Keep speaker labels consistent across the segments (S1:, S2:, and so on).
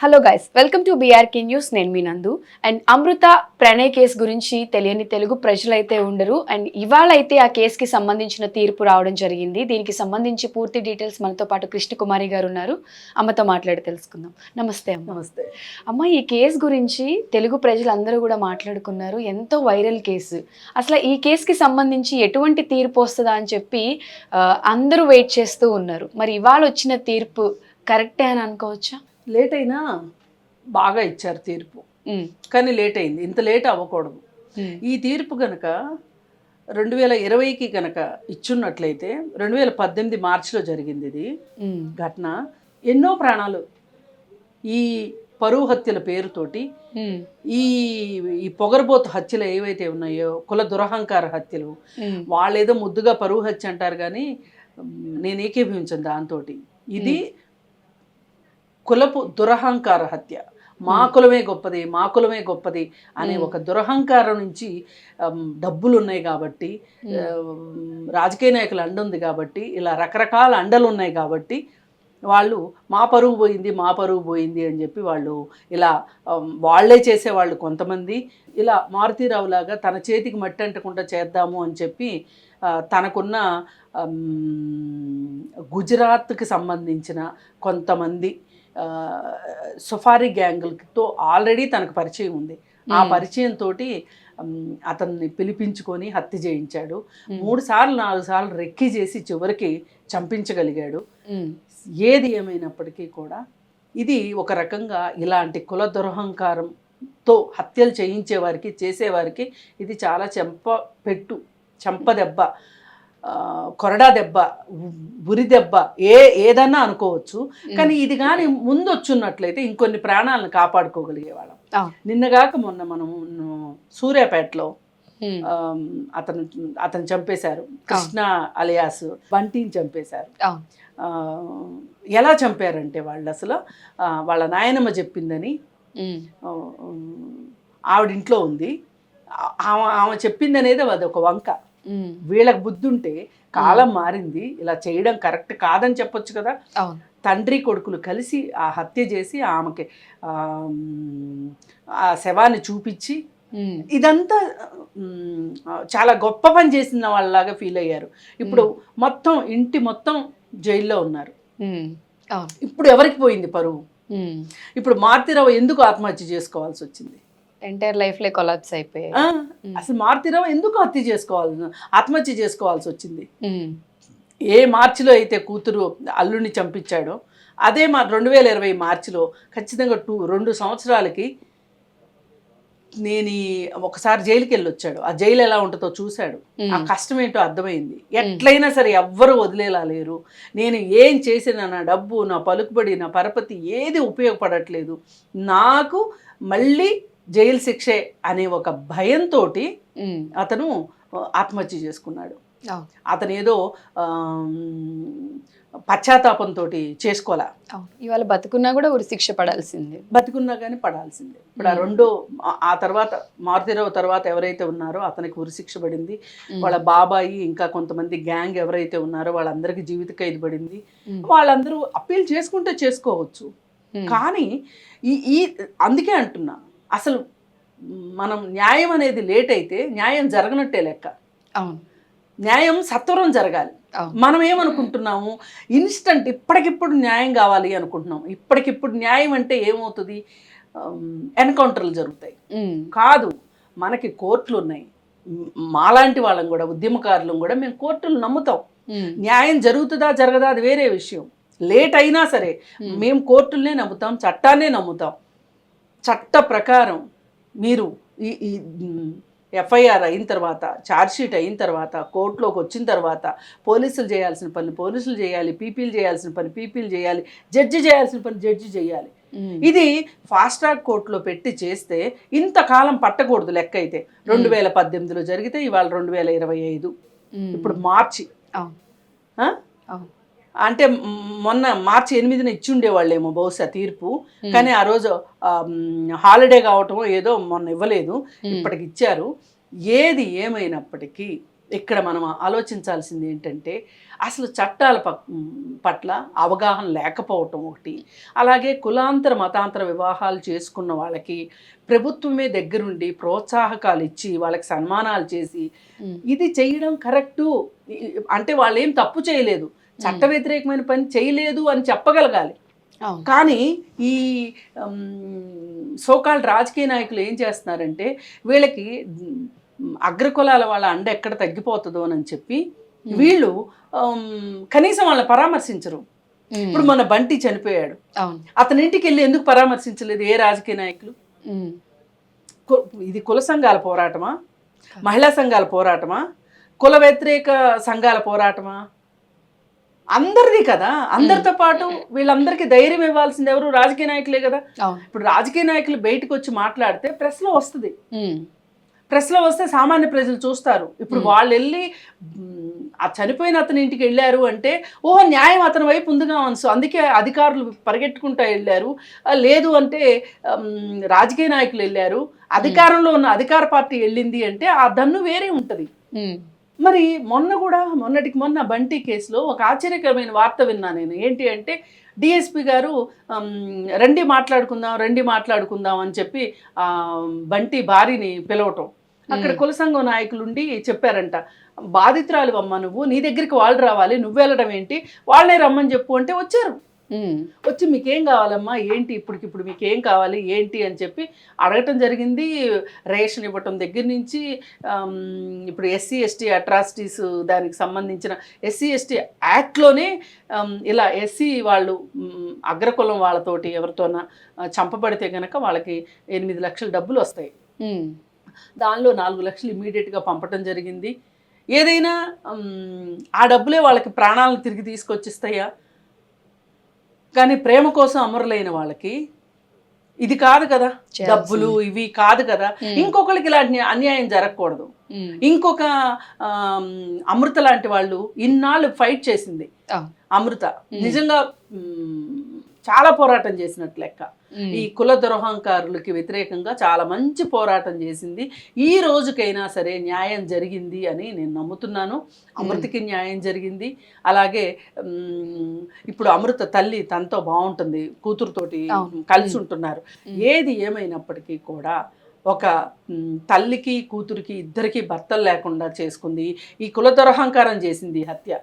S1: Hello guys welcome to BRK news నేను మీ నందు. అండ్ అమృత ప్రణయ్ కేసు గురించి తెలియని తెలుగు ప్రజలైతే ఉండరు. అండ్ ఇవాళ అయితే ఆ కేసుకి సంబంధించిన తీర్పు రావడం జరిగింది. దీనికి సంబంధించి పూర్తి డీటెయిల్స్ మనతో పాటు కృష్ణకుమారి గారు ఉన్నారు. అమ్మతో మాట్లాడి తెలుసుకుందాం. నమస్తే అమ్మ.
S2: నమస్తే.
S1: అమ్మ ఈ కేసు గురించి తెలుగు ప్రజలందరూ కూడా మాట్లాడుకున్నారు. ఎంతో వైరల్ కేసు. అసలు ఈ కేసుకి సంబంధించి ఎటువంటి తీర్పు వస్తుందా అని చెప్పి అందరూ వెయిట్ చేస్తూ ఉన్నారు. మరి ఇవాళ వచ్చిన తీర్పు కరెక్టే అని అనుకోవచ్చా?
S2: లేట్ అయినా బాగా ఇచ్చారు తీర్పు. కానీ లేట్ అయింది ఇంత లేట్ అవ్వకూడదు. ఈ తీర్పు కనుక రెండు వేల ఇరవైకి కనుక ఇచ్చున్నట్లయితే రెండు వేల పద్దెనిమిది మార్చిలో జరిగింది ఇది. ఘటన. ఎన్నో ప్రాణాలు ఈ పరువు హత్యల పేరుతోటి ఈ ఈ పొగరబోతు హత్యలు ఏవైతే ఉన్నాయో కుల దురహంకార హత్యలు వాళ్ళేదో ముద్దుగా పరువు హత్య అంటారు కానీ నేను ఏకీభవించను దాంతో ఇది కులపు దురహంకార హత్య. మా కులమే గొప్పది మా కులమే గొప్పది అనే ఒక దురహంకారం నుంచి డబ్బులు ఉన్నాయి కాబట్టి రాజకీయ నాయకుల అండ ఉంది కాబట్టి ఇలా రకరకాల అండలు ఉన్నాయి కాబట్టి వాళ్ళు మా పరువు పోయింది మా పరువు పోయింది అని చెప్పి వాళ్ళు ఇలా వాళ్ళే చేసేవాళ్ళు కొంతమంది. ఇలా మారుతీరావు లాగా తన చేతికి మట్టి అంటకుండా చేద్దాము అని చెప్పి తనకున్న గుజరాత్కి సంబంధించిన కొంతమంది సుఫారీ గ్యాంగులతో ఆల్రెడీ తనకు పరిచయం ఉంది. ఆ పరిచయంతో అతన్ని పిలిపించుకొని హత్య చేయించాడు. మూడు సార్లు నాలుగు సార్లు రెక్కి చేసి చివరికి చంపించగలిగాడు. ఏది ఏమైనప్పటికీ కూడా ఇది ఒక రకంగా ఇలాంటి కుల దురహంకారంతో హత్యలు చేయించే వారికి చేసేవారికి ఇది చాలా చెంప పెట్టు చెంప దెబ్బ ఆ, కొరడా దెబ్బ ఉరి దెబ్బ ఏ ఏదన్నా అనుకోవచ్చు. కానీ ఇది కానీ ముందు వచ్చున్నట్లయితే ఇంకొన్ని ప్రాణాలను కాపాడుకోగలిగేవాళ్ళం. నిన్నగాక మొన్న మనం సూర్యాపేటలో అతను అతను చంపేశారు. కృష్ణ అలియాస్ బంటిని చంపేశారు. ఎలా చంపారంటే వాళ్ళు అసలు వాళ్ళ నాయనమ్మ చెప్పిందని
S1: ఉమ్,
S2: ఆ, ఆవిడ ఇంట్లో ఉంది. ఆమె ఆమె చెప్పింది అనేది అది ఒక వంక. వీళ్ళకి బుద్ధి ఉంటే కాలం మారింది ఇలా చేయడం కరెక్ట్ కాదని చెప్పొచ్చు కదా. తండ్రి కొడుకులు కలిసి ఆ హత్య చేసి ఆమెకి ఆ, శవాన్ని చూపించి ఇదంతా చాలా గొప్ప పని చేసిన వాళ్ళలాగా ఫీల్ అయ్యారు. ఇప్పుడు మొత్తం ఇంటి మొత్తం జైల్లో ఉన్నారు. ఇప్పుడు ఎవరికి పోయింది పరువు? ఇప్పుడు మారుతిరావు ఎందుకు ఆత్మహత్య చేసుకోవాల్సి వచ్చింది?
S1: ఎంటైర్ లైఫ్ లే కొలాప్స్ అయిపోయాయి?
S2: అసలు మారుతిరావు ఎందుకు హత్య చేసుకోవాలి ఆత్మహత్య చేసుకోవాల్సి వచ్చింది? ఏ మార్చిలో అయితే కూతురు అల్లుడిని చంపించాడో అదే మా రెండు వేల ఇరవై మార్చిలో ఖచ్చితంగా టూ రెండు సంవత్సరాలకి నేను ఒకసారి జైలుకి వెళ్ళి వచ్చాడు ఆ జైలు ఎలా ఉంటుందో చూశాడు. ఆ కష్టం ఏంటో అర్థమైంది. ఎట్లయినా సరే ఎవ్వరు వదిలేలా లేరు. నేను ఏం చేసినా నా డబ్బు నా పలుకుబడి నా పరపతి ఏది ఉపయోగపడట్లేదు. నాకు మళ్ళీ జైలు శిక్షే అనే ఒక భయంతో అతను ఆత్మహత్య చేసుకున్నాడు. అతను ఏదో పశ్చాత్తాపంతో చేసుకోవాలా.
S1: ఇవాళ బతుకున్నా కూడా ఉరి శిక్ష పడాల్సిందే.
S2: బతికున్నా కానీ పడాల్సిందే. ఇప్పుడు ఆ రెండో ఆ- తర్వాత మారుతిరావు తర్వాత ఎవరైతే ఉన్నారో అతనికి ఉరిశిక్ష పడింది. వాళ్ళ బాబాయి ఇంకా కొంతమంది గ్యాంగ్ ఎవరైతే ఉన్నారో వాళ్ళందరికీ జీవిత ఖైదు పడింది. వాళ్ళందరూ అప్పీల్ చేసుకుంటే చేసుకోవచ్చు. కానీ ఈ ఈ అందుకే అంటున్నా అసలు మనం న్యాయం అనేది లేట్ అయితే న్యాయం జరగనట్టే లెక్క.
S1: అవును.
S2: న్యాయం సత్వరం జరగాలి. మనం ఏమనుకుంటున్నాము? ఇన్స్టంట్ ఇప్పటికిప్పుడు న్యాయం కావాలి అనుకుంటున్నాం ఇప్పటికిప్పుడు న్యాయం అంటే ఏమవుతుంది? ఎన్కౌంటర్లు జరుగుతాయి. కాదు మనకి కోర్టులు ఉన్నాయి. మాలాంటి వాళ్ళం కూడా ఉద్యమకారులం కూడా మేము కోర్టులు నమ్ముతాం. న్యాయం జరుగుతుందా జరగదా అది వేరే విషయం. లేట్ అయినా సరే మేము కోర్టులనే నమ్ముతాం చట్టాన్నే నమ్ముతాం. చట్ట ప్రకారం మీరు ఈ ఈ ఎఫ్ఐఆర్ అయిన తర్వాత ఛార్జ్షీట్ అయిన తర్వాత కోర్టులోకి వచ్చిన తర్వాత పోలీసులు చేయాల్సిన పని పోలీసులు చేయాలి పీపీలు చేయాల్సిన పని పీపీలు చేయాలి జడ్జి చేయాల్సిన పని జడ్జి చేయాలి. ఇది ఫాస్ట్ ట్రాక్ కోర్టులో పెట్టి చేస్తే ఇంతకాలం పట్టకూడదు లెక్క అయితే. రెండు వేల పద్దెనిమిదిలో జరిగితే ఇవాళ రెండు వేల ఇరవై ఐదు. ఇప్పుడు మార్చి. అంటే మొన్న మార్చి ఎనిమిదిన ఇచ్చి ఉండేవాళ్ళేమో బహుశా తీర్పు. కానీ ఆ రోజు హాలిడే కావటం ఏదో మొన్న ఇవ్వలేదు. ఇప్పటికి ఇచ్చారు. ఏది ఏమైనప్పటికీ ఇక్కడ మనం ఆలోచించాల్సింది ఏంటంటే అసలు చట్టాల పట్ల అవగాహన లేకపోవటం ఒకటి. అలాగే కులాంతర మతాంతర వివాహాలు చేసుకున్న వాళ్ళకి ప్రభుత్వమే దగ్గరుండి ప్రోత్సాహకాలు ఇచ్చి వాళ్ళకి సన్మానాలు చేసి ఇది చేయడం కరెక్టు. అంటే వాళ్ళు ఏం తప్పు చేయలేదు. చట్ట వ్యతిరేకమైన పని చేయలేదు అని చెప్పగలగాలి. కానీ ఈ సోకాల్డ్ రాజకీయ నాయకులు ఏం చేస్తున్నారంటే వీళ్ళకి అగ్రకులాల వాళ్ళ అండ ఎక్కడ తగ్గిపోతుందో అని చెప్పి వీళ్ళు కనీసం వాళ్ళని పరామర్శించరు. ఇప్పుడు మన బంటి చనిపోయాడు. అతని ఇంటికి వెళ్ళి ఎందుకు పరామర్శించలేదు? ఏ రాజకీయ నాయకులు? ఇది కుల సంఘాల పోరాటమా? మహిళా సంఘాల పోరాటమా? కుల వ్యతిరేక సంఘాల పోరాటమా? అందరిది కదా. అందరితో పాటు వీళ్ళందరికీ ధైర్యం ఇవ్వాల్సింది ఎవరు? రాజకీయ నాయకులే కదా. ఇప్పుడు రాజకీయ నాయకులు బయటకు వచ్చి మాట్లాడితే ప్రెస్లో వస్తుంది. ప్రెస్లో వస్తే సామాన్య ప్రజలు చూస్తారు. ఇప్పుడు వాళ్ళు వెళ్ళి ఆ చనిపోయిన అతని ఇంటికి వెళ్ళారు అంటే ఓహో న్యాయం అతని వైపు ఉందిగా మనసు అందుకే అధికారులు పరిగెట్టుకుంటా వెళ్ళారు. లేదు అంటే రాజకీయ నాయకులు వెళ్ళారు. అధికారంలో ఉన్న అధికార పార్టీ వెళ్ళింది అంటే ఆ దన్ను వేరే ఉంటుంది. మరి మొన్న కూడా మొన్నటికి మొన్న బంటి కేసులో ఒక ఆశ్చర్యకరమైన వార్త విన్నా నేను. ఏంటి అంటే డిఎస్పి గారు రండి మాట్లాడుకుందాం రండి మాట్లాడుకుందాం అని చెప్పి ఆ, బంటి భార్యని పిలవటం. అక్కడ కుల సంఘం నాయకులు ఉండి చెప్పారంట బాధితురాలు అమ్మ నువ్వు నీ దగ్గరికి వాళ్ళు రావాలి నువ్వు వెళ్ళడం ఏంటి? వాళ్ళనే రమ్మని చెప్పు అంటే వచ్చారు. వచ్చి మీకేం కావాలమ్మా? ఏంటి ఇప్పటికిప్పుడు మీకు ఏం కావాలి? ఏంటి అని చెప్పి అడగటం జరిగింది. రేషన్ ఇవ్వటం దగ్గర నుంచి ఇప్పుడు ఎస్సీ ఎస్టీ అట్రాసిటీస్ దానికి సంబంధించిన ఎస్సీ ఎస్టీ యాక్ట్లోనే ఇలా ఎస్సీ వాళ్ళు అగ్రకులం వాళ్ళతోటి ఎవరితోనా చంపబడితే కనుక వాళ్ళకి ఎనిమిది లక్షల డబ్బులు వస్తాయి. దానిలో నాలుగు లక్షలు ఇమీడియట్గా పంపటం జరిగింది. ఏదైనా ఆ డబ్బులే వాళ్ళకి ప్రాణాలను తిరిగి తీసుకొచ్చిస్తాయా? కానీ ప్రేమ కోసం అమరులైన వాళ్ళకి ఇది కాదు కదా. డబ్బులు ఇవి కాదు కదా.
S1: Hmm.
S2: ఇంకొకరికి ఇలాంటి అన్యాయం జరగకూడదు.
S1: ఉమ్,
S2: ఇంకొక అమృత లాంటి వాళ్ళు ఇన్నాళ్ళు ఫైట్ చేసింది. అమృత. నిజంగా మ్, చాలా పోరాటం చేసినట్టు లెక్క. ఈ కుల దురహంకారులకి వ్యతిరేకంగా చాలా మంచి పోరాటం చేసింది. ఈ రోజుకైనా సరే న్యాయం జరిగింది అని నేను నమ్ముతున్నాను. అమృతకి న్యాయం జరిగింది. అలాగే ఇప్పుడు అమృత తల్లి తనతో బాగుంటుంది కూతురుతోటి. కలిసి ఉంటున్నారు. ఏది ఏమైనప్పటికీ కూడా ఒక తల్లికి కూతురికి ఇద్దరికి భర్తలు లేకుండా చేసుకుంది. ఈ కుల దురహంకారం చేసింది హత్య.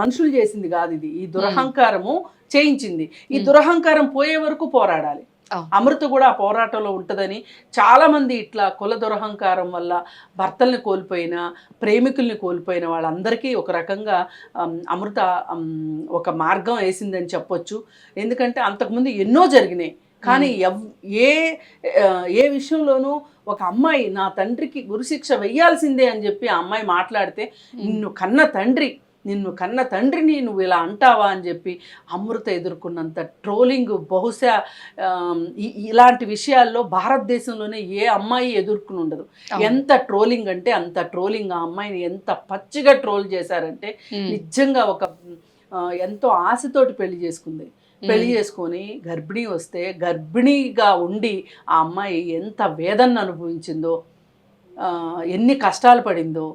S2: మనుషులు చేసింది కాదు ఇది. ఈ దురహంకారము చేయించింది. ఈ దురహంకారం పోయే వరకు పోరాడాలి. అమృత కూడా ఆ పోరాటంలో ఉంటుందని చాలా మంది ఇట్లా కుల దురహంకారం వల్ల భర్తల్ని కోల్పోయిన ప్రేమికుల్ని కోల్పోయిన వాళ్ళందరికీ ఒక రకంగా అమ్, అమృత అమ్, ఒక మార్గం వేసిందని చెప్పొచ్చు. ఎందుకంటే అంతకుముందు ఎన్నో జరిగినాయి. కానీ ఎవ్ ఏ ఏ విషయంలోనూ ఒక అమ్మాయి నా తండ్రికి గురుశిక్ష వెయ్యాల్సిందే అని చెప్పి ఆ అమ్మాయి మాట్లాడితే నిన్ను కన్న తండ్రి నిన్ను కన్న తండ్రిని నువ్వు ఇలా అంటావా అని చెప్పి అమృత ఎదుర్కొన్నంత ట్రోలింగ్ బహుశా ఇలాంటి విషయాల్లో భారతదేశంలోనే ఏ అమ్మాయి ఎదుర్కొని ఉండదు. ఎంత ట్రోలింగ్ అంటే అంత ట్రోలింగ్. ఆ అమ్మాయిని ఎంత పచ్చిగా ట్రోల్ చేశారంటే నిజంగా ఒక ఎంతో ఆశతోటి పెళ్ళి చేసుకుంది. పెళ్ళి చేసుకొని గర్భిణీ వస్తే గర్భిణీగా ఉండి ఆ అమ్మాయి ఎంత వేదన అనుభవించిందో ఎన్ని కష్టాలు పడిందో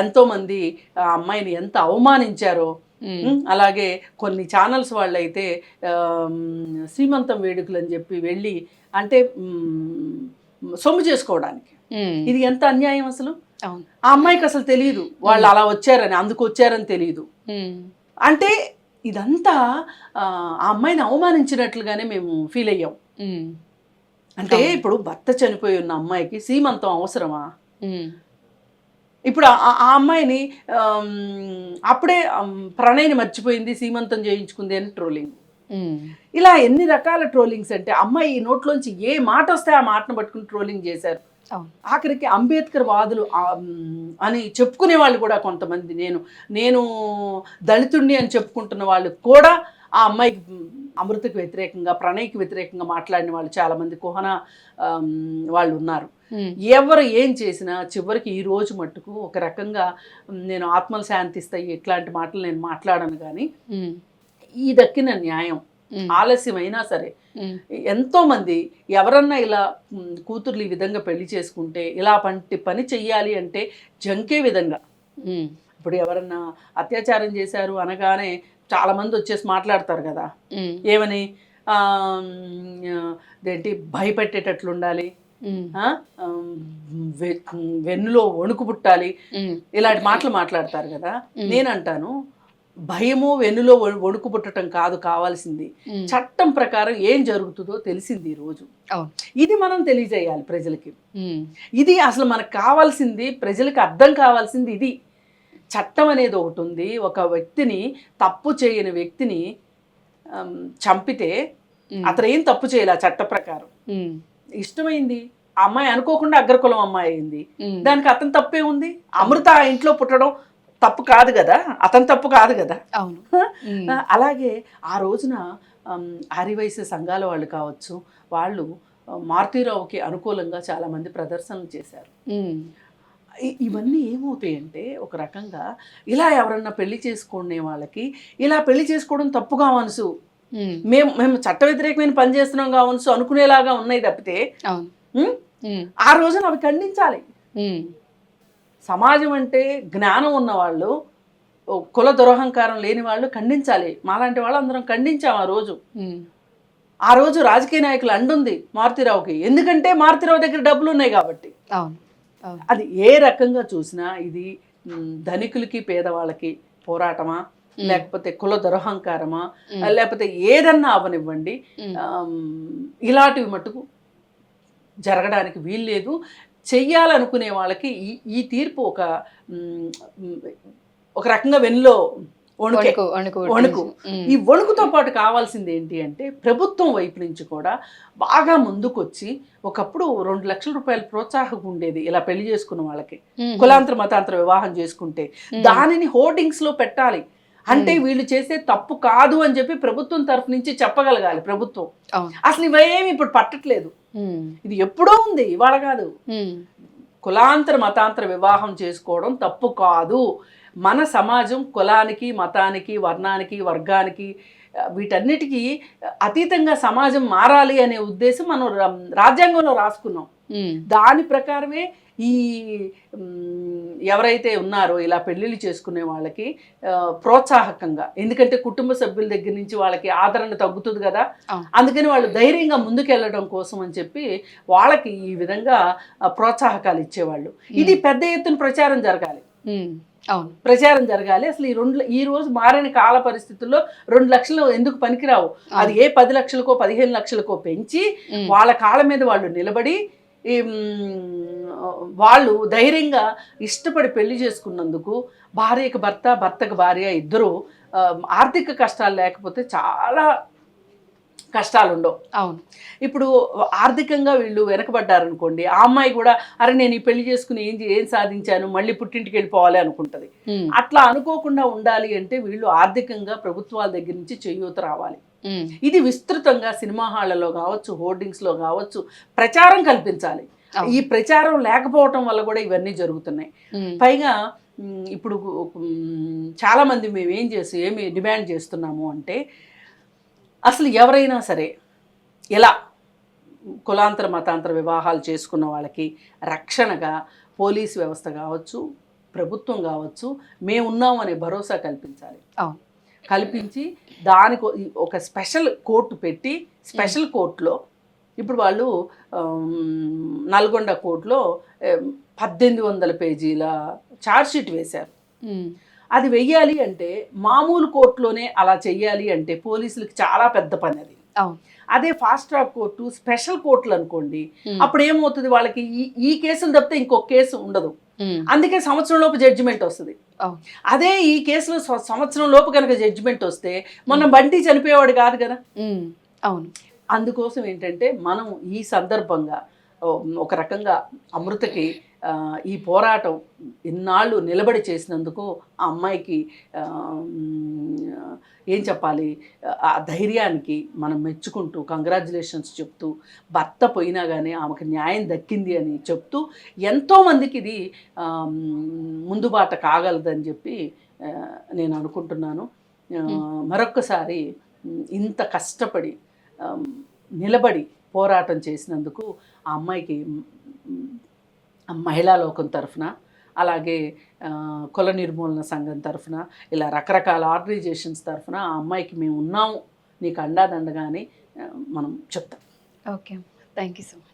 S2: ఎంతోమంది ఆ అమ్మాయిని ఎంత అవమానించారో అలాగే కొన్ని ఛానల్స్ వాళ్ళైతే శ్రీమంతం వేడుకలు అని చెప్పి వెళ్ళి అంటే సొమ్ము చేసుకోవడానికి. ఇది ఎంత అన్యాయం అసలు? ఆ అమ్మాయికి అసలు తెలియదు వాళ్ళు అలా వచ్చారని అందుకు వచ్చారని తెలియదు అంటే ఇదంతా ఆ అమ్మాయిని అవమానించినట్లుగానే మేము ఫీల్ అయ్యాం. అంటే ఇప్పుడు భర్త చనిపోయి ఉన్న అమ్మాయికి సీమంతం అవసరమా? ఇప్పుడు ఆ- అమ్మాయిని అప్పుడే ప్రణయ్ని మర్చిపోయింది సీమంతం చేయించుకుంది అని ట్రోలింగ్. ఇలా ఎన్ని రకాల ట్రోలింగ్స్ అంటే అమ్మాయి ఈ నోట్లోంచి ఏ మాట వస్తే ఆ మాటను పట్టుకుని ట్రోలింగ్ చేశారు. ఆఖరికి అంబేద్కర్ వాదులు అని చెప్పుకునే వాళ్ళు కూడా కొంతమంది. నేను నేను దళితుడిని అని చెప్పుకుంటున్న వాళ్ళు కూడా ఆ అమ్మాయికి అమృతకు వ్యతిరేకంగా ప్రణయ్కి వ్యతిరేకంగా మాట్లాడిన వాళ్ళు చాలామంది కుహన వాళ్ళు ఉన్నారు. ఎవరు ఏం చేసినా చివరికి ఈ రోజు మట్టుకు ఒక రకంగా నేను ఆత్మలు శాంతిస్తాయి ఇట్లాంటి మాటలు నేను మాట్లాడను కానీ ఈ దక్కిన న్యాయం
S1: ఉమ్,
S2: ఆలస్యం అయినా సరే
S1: ఉమ్,
S2: ఎంతో మంది ఎవరన్నా ఇలా కూతుర్లు ఈ విధంగా పెళ్ళి చేసుకుంటే ఇలా పంటి పని చెయ్యాలి అంటే జంకే విధంగా. ఇప్పుడు ఎవరన్నా అత్యాచారం చేశారు అనగానే చాలా మంది వచ్చేసి మాట్లాడతారు కదా. ఏమని? ఇదేంటి? భయపెట్టేటట్లు ఉండాలి. వెన్నులో వణుకు పుట్టాలి. ఇలాంటి మాటలు మాట్లాడతారు కదా. నేనంటాను భయము వెన్నులో వణు- వణుకు పుట్టడం కాదు కావాల్సింది. చట్టం ప్రకారం ఏం జరుగుతుందో తెలిసింది ఈ రోజు. ఇది మనం తెలియజేయాలి ప్రజలకి. ఇది అసలు మనకు కావాల్సింది ప్రజలకు అర్థం కావాల్సింది ఇది. చట్టం అనేది ఒకటి ఉంది. ఒక వ్యక్తిని తప్పు చేయని వ్యక్తిని చంపితే అతను ఏం తప్పు చేయాలి? చట్ట ప్రకారం. ఇష్టమైంది? అమ్మాయి అనుకోకుండా అగ్రకులం అమ్మాయి అయింది. దానికి అతను తప్పే ఉంది? అమృత ఆ ఇంట్లో పుట్టడం తప్పు కాదు కదా? అతను తప్పు కాదు కదా?
S1: అవును.
S2: అలాగే ఆ రోజున ఆరివయసు సంఘాల వాళ్ళు కావచ్చు వాళ్ళు మారుతీరావుకి అనుకూలంగా చాలామంది ప్రదర్శనలు చేశారు. ఇవన్నీ ఏమవుతాయంటే ఒక రకంగా ఇలా ఎవరన్నా పెళ్ళి చేసుకునే వాళ్ళకి ఇలా పెళ్ళి చేసుకోవడం తప్పు కావనుసు మేము మేము చట్ట వ్యతిరేకమైన పని చేస్తున్నాం కావనుసు అనుకునేలాగా ఉన్నాయి తప్పితే ఆ రోజున అవి ఖండించాలి. సమాజం అంటే జ్ఞానం ఉన్నవాళ్ళు కుల దురహంకారం లేని వాళ్ళు ఖండించాలి. మాలాంటి వాళ్ళు అందరం ఖండించాం ఆ రోజు. ఆ రోజు రాజకీయ నాయకులు అండుంది మారుతిరావుకి. ఎందుకంటే మారుతిరావు దగ్గర డబ్బులు ఉన్నాయి కాబట్టి.
S1: అవును.
S2: అది ఏ రకంగా చూసినా ఇది ధనికులకి పేదవాళ్ళకి పోరాటమా? లేకపోతే కుల దురహంకారమా? లేకపోతే ఏదన్నా అవనివ్వండి. ఇలాంటివి మటుకు జరగడానికి వీల్లేదు. చెయ్యాలనుకునే వాళ్ళకి ఈ ఈ తీర్పు ఒక ఒక రకంగా వెన్నులో వణుకే. ఈ వణుకుతో పాటు కావాల్సింది ఏంటి అంటే ప్రభుత్వం వైపు నుంచి కూడా బాగా ముందుకొచ్చి ఒకప్పుడు రెండు లక్షల రూపాయల ప్రోత్సాహం ఉండేది ఇలా పెళ్ళి చేసుకున్న వాళ్ళకి. కులాంతర మతాంతర వివాహం చేసుకుంటే దానిని హోర్డింగ్స్లో పెట్టాలి. అంటే వీళ్ళు చేసే తప్పు కాదు అని చెప్పి ప్రభుత్వం తరఫు నుంచి చెప్పగలగాలి ప్రభుత్వం. అసలు ఇవేమి ఇప్పుడు పట్టట్లేదు. ఇది ఎప్పుడో ఉంది ఇవాళ కాదు. కులాంతర మతాంతర వివాహం చేసుకోవడం తప్పు కాదు. మన సమాజం కులానికి మతానికి వర్ణానికి వర్గానికి వీటన్నిటికీ అతీతంగా సమాజం మారాలి అనే ఉద్దేశం మనం రాజ్యాంగంలో రాసుకున్నాం. దాని ప్రకారమే ఈ ఎవరైతే ఉన్నారో ఇలా పెళ్ళిళ్ళు చేసుకునే వాళ్ళకి ప్రోత్సాహకంగా ఎందుకంటే కుటుంబ సభ్యుల దగ్గర నుంచి వాళ్ళకి ఆదరణ తగ్గుతుంది కదా. అందుకని వాళ్ళు ధైర్యంగా ముందుకెళ్ళడం కోసం అని చెప్పి వాళ్ళకి ఈ విధంగా ప్రోత్సాహకాలు ఇచ్చేవాళ్ళు. ఇది పెద్ద ఎత్తున ప్రచారం జరగాలి.
S1: అవును.
S2: ప్రచారం జరగాలి. అసలు ఈ రెండు ఈ రోజు మారిన కాల పరిస్థితుల్లో రెండు లక్షలు ఎందుకు పనికిరావు? అది ఏ పది లక్షలకో పదిహేను లక్షలకో పెంచి వాళ్ళ కాళ్ళ మీద వాళ్ళు నిలబడి వాళ్ళు ధైర్యంగా ఇష్టపడి పెళ్ళి చేసుకున్నందుకు భార్యకి భర్త భర్తకు భార్య ఇద్దరు ఆర్థిక కష్టాలు లేకపోతే చాలా కష్టాలు ఉండవు
S1: అవును.
S2: ఇప్పుడు ఆర్థికంగా వీళ్ళు వెనకబడ్డారనుకోండి ఆ అమ్మాయి కూడా అరే నేను ఈ పెళ్ళి చేసుకుని ఏం ఏం సాధించాను? మళ్ళీ పుట్టింటికి వెళ్ళిపోవాలి అనుకుంటది. అట్లా అనుకోకుండా ఉండాలి అంటే వీళ్ళు ఆర్థికంగా ప్రభుత్వాల దగ్గర నుంచి చేయూత రావాలి. ఇది విస్తృతంగా సినిమా హాళ్ళలో కావచ్చు హోర్డింగ్స్లో కావచ్చు ప్రచారం కల్పించాలి. ఈ ప్రచారం లేకపోవటం వల్ల కూడా ఇవన్నీ జరుగుతున్నాయి. పైగా ఇప్పుడు చాలామంది మేము ఏం చేసి ఏమి డిమాండ్ చేస్తున్నాము అంటే అసలు ఎవరైనా సరే ఎలా కులాంతర మతాంతర వివాహాలు చేసుకున్న వాళ్ళకి రక్షణగా పోలీస్ వ్యవస్థ కావచ్చు ప్రభుత్వం కావచ్చు మేము ఉన్నాం అనే భరోసా కల్పించాలి. కల్పించి దానికి ఒక స్పెషల్ కోర్టు పెట్టి స్పెషల్ కోర్టులో ఇప్పుడు వాళ్ళు నల్గొండ కోర్టులో పద్దెనిమిది వందల పేజీల ఛార్జ్షీట్ వేశారు. అది వెయ్యాలి అంటే మామూలు కోర్టులోనే అలా చెయ్యాలి అంటే పోలీసులకు చాలా పెద్ద పని అది. అదే ఫాస్ట్ ట్రాక్ కోర్టు స్పెషల్ కోర్టులు అనుకోండి అప్పుడు ఏమవుతుంది వాళ్ళకి ఈ ఈ కేసులు తప్పితే ఇంకొక కేసు ఉండదు. అందుకే సంవత్సరం లోపు జడ్జిమెంట్ వస్తుంది. అదే ఈ కేసులో స్వ- సంవత్సరం లోపు కనుక జడ్జిమెంట్ వస్తే మొన్న బంటి చనిపోయేవాడు కాదు కదా?
S1: అవును.
S2: అందుకోసం ఏంటంటే మనం ఈ సందర్భంగా ఒక రకంగా అమృతకి ఈ పోరాటం ఇన్నాళ్ళు నిలబడి చేసినందుకు ఆ అమ్మాయికి ఏం చెప్పాలి? ఆ ధైర్యానికి మనం మెచ్చుకుంటూ కంగ్రాచులేషన్స్ చెప్తూ భర్త పోయినా కానీ ఆమెకు న్యాయం దక్కింది అని చెప్తూ ఎంతోమందికి ఇది ముందుబాట కాగలదని చెప్పి నేను అనుకుంటున్నాను. మరొక్కసారి ఇంత కష్టపడి నిలబడి పోరాటం చేసినందుకు ఆ అమ్మాయికి మహిళా లోకం తరఫున అలాగే కుల నిర్మూలన సంఘం తరఫున ఇలా రకరకాల ఆర్గనైజేషన్స్ తరఫున ఆ అమ్మాయికి మేము ఉన్నాము నీకు అండాదండగా అని మనం చెప్తాం.
S1: Okay. Thank you so much